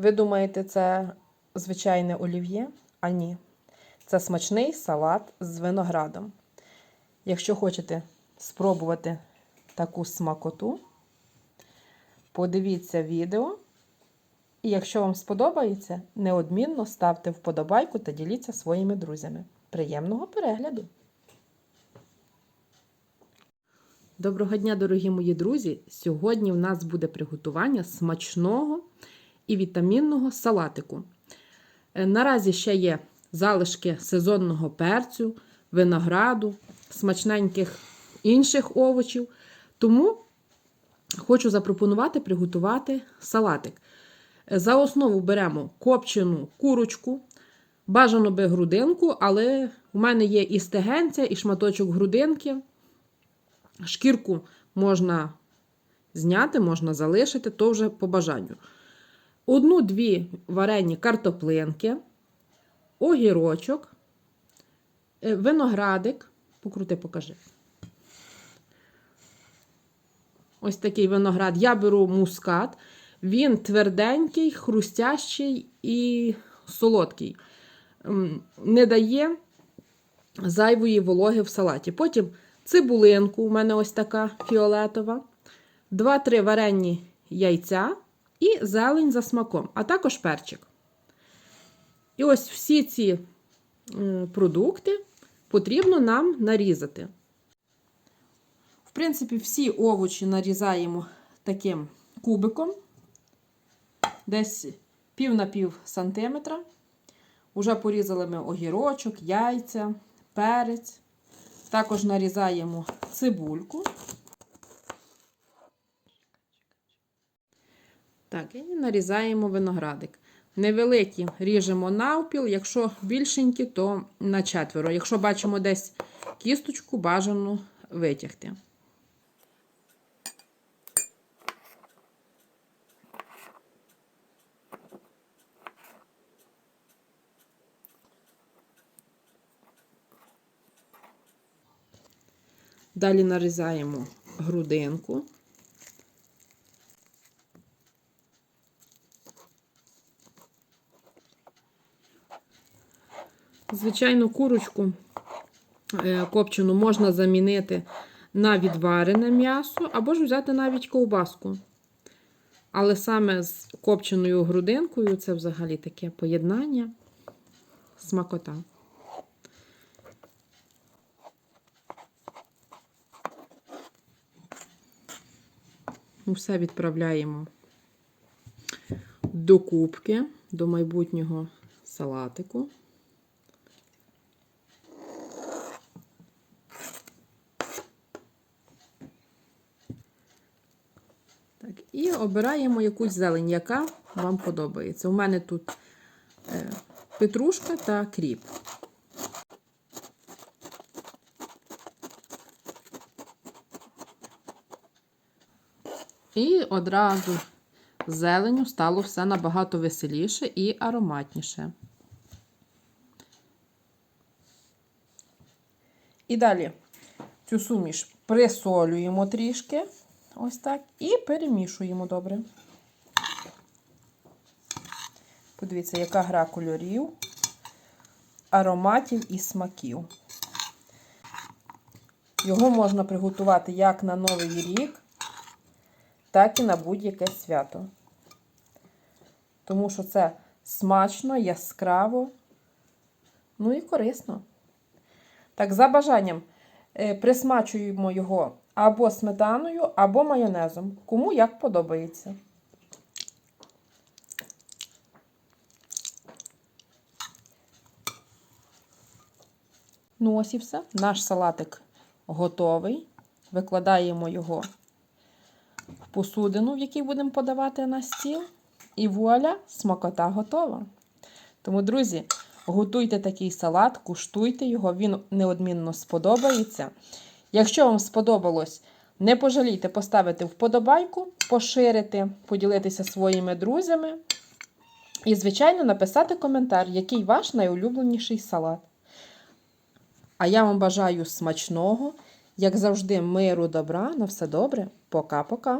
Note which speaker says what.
Speaker 1: Ви думаєте, це звичайне олів'є? А ні. Це смачний салат з виноградом. Якщо хочете спробувати таку смакоту, подивіться відео. І якщо вам сподобається, неодмінно ставте вподобайку та діліться своїми друзями. Приємного перегляду! Доброго дня, дорогі мої друзі! Сьогодні в нас буде приготування смачного і вітамінного салатику. Е, Наразі ще є залишки сезонного перцю, винограду, смачненьких інших овочів. Тому хочу запропонувати приготувати салатик. Е, За основу беремо копчену курочку, бажано би грудинку, але у мене є і стегенця, і шматочок грудинки. Шкірку можна зняти, можна залишити, то вже по бажанню. Одну-дві варені картоплинки, огірочок, е, виноградик. Покрути, покажи. Ось такий виноград. Я беру мускат. Він тверденький, хрустящий і солодкий. Не дає зайвої вологи в салаті. Потім цибулинку, у мене ось така фіолетова, 2-3 варені яйця і зелень за смаком, а також перчик. І ось всі ці е, продукти потрібно нам нарізати. В принципі, всі овочі нарізаємо таким кубиком, десь пів на пів сантиметра. Уже порізали ми огірочок, яйця, перець. Також нарізаємо цибульку. Так, і нарізаємо виноградик. Невеликі ріжемо навпіл, якщо більшенькі, то на четверо. Якщо бачимо десь кісточку, бажано витягти. Далі нарізаємо грудинку. Звичайно, курочку е, копчену можна замінити на відварене м'ясо або ж взяти навіть ковбаску. Але саме з копченою грудинкою це взагалі таке поєднання, смакота. Все відправляємо до кубки, до майбутнього салатику. Так, і обираємо якусь зелень, яка вам подобається. У мене тут е, петрушка та кріп. І одразу з зеленю стало все набагато веселіше і ароматніше. І далі цю суміш присолюємо трішки, ось так, і перемішуємо добре. Подивіться, яка гра кольорів, ароматів і смаків. Його можна приготувати як на Новий рік, так і на будь-яке свято. Тому що це смачно, яскраво, ну і корисно. Так, за бажанням е, присмачуємо його або сметаною, або майонезом. Кому як подобається. Ну, ось і все. Наш салатик готовий. Викладаємо його в посудину, в якій будемо подавати на стіл. І вуаля, смакота готова. Тому, друзі, готуйте такий салат, куштуйте його, він неодмінно сподобається. Якщо вам сподобалось, не пожалійте поставити вподобайку, поширити, поділитися своїми друзями. І, звичайно, написати коментар, який ваш найулюбленіший салат. А я вам бажаю смачного, як завжди, миру, добра. На все добре. Пока-пока.